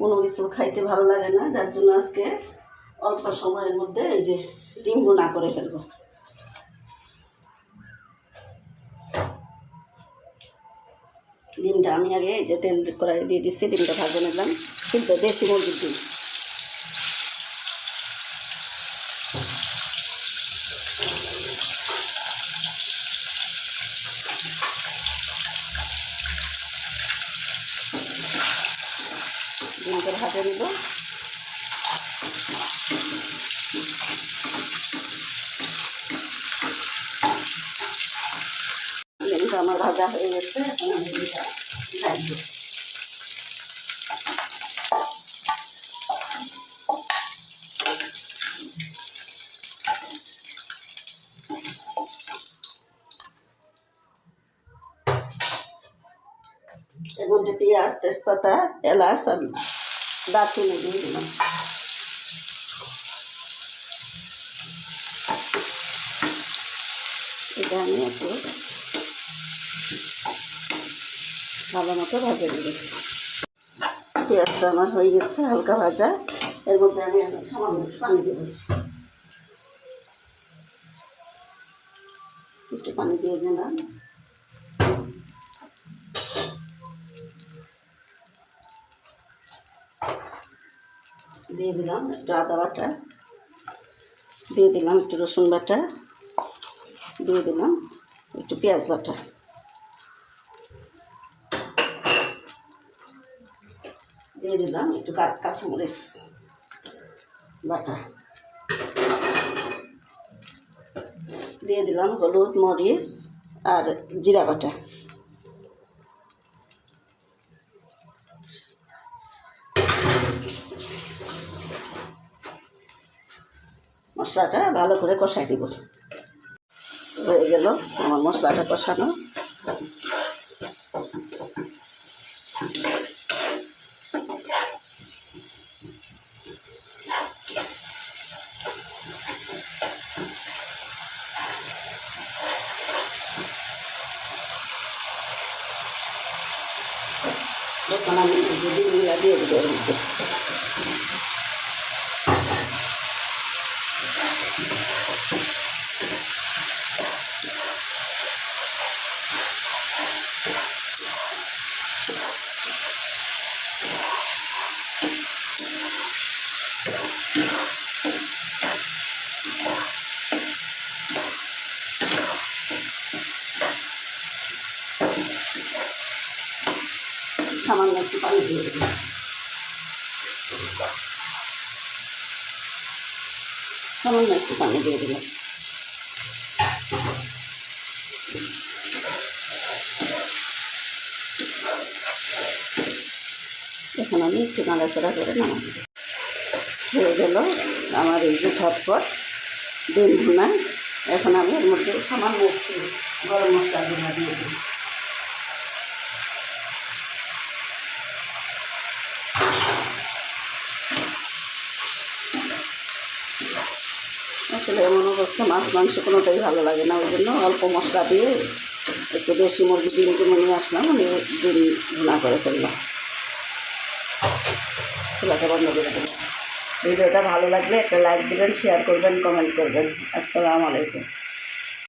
কোনো কিছু খাইতে ভালো লাগে না, যার জন্য আজকে অল্প সময়ের মধ্যে এই যে ডিম না করে ফেলব। ডিমটা আমি আগে এই যে তেল কড়াই দিয়ে দিচ্ছি, ডিমটা ভাজে নিলাম। কিন্তু দেশি মুরগির ডিম। ডিমটা ভাজে নিব। ডিমটা আমার ভাজা হয়ে গেছে। এখন এর মধ্যে পেঁয়াজ, তেজপাতা, এলাচ আর দারচিনি দিয়ে দিলাম। এটা আমি একটু ভালো মতো ভাজে দিব পেঁয়াজটা আমার হয়ে গেছে হালকা ভাজা। এর মধ্যে আমি সামান্য পানি দিয়ে দিচ্ছি। একটু পানি দিয়ে দিলাম। দিয়ে দিলাম, একটু আদা বাটা দিয়ে দিলাম, একটু রসুন বাটা দিয়ে দিলাম, একটু পেঁয়াজ বাটা। দিয়ে দিলাম একটু কাঁচামরিচ বাটা। দিয়ে দিলাম হলুদ, মরিচ আর জিরা বাটা। মশলাটা ভালো করে কষাই দিব। হয়ে গেল আমার মশলাটা কষানো। এখন আমি দিয়ে দেবো সামান্য একটু পানি দিয়ে দেবো সামান্য একটু পানি দিয়ে দিলাম এখন আমি একটু নাড়াচাড়া করে নামাব। হয়ে গেল আমার এই যে ঝটপট দিন ভুনা। এখন আমি এর মধ্যে সামান্য একটু গরম মশলা দিয়ে দিই। আসলে এমন অবস্থা, মাছ, মাংস কোনোটাই ভালো লাগে না। ওই জন্য অল্প মশলা দিয়ে একটু বেশি মুরগি, ডিম কিনে নিয়ে আসলাম, আমি ডিম ভুনা করে ফেললাম। চুলাটা বন্ধ করে দিলাম। ভিডিওটা ভালো লাগলে একটা লাইক দেবেন শেয়ার করবেন কমেন্ট করবেন। আসসালামু আলাইকুম।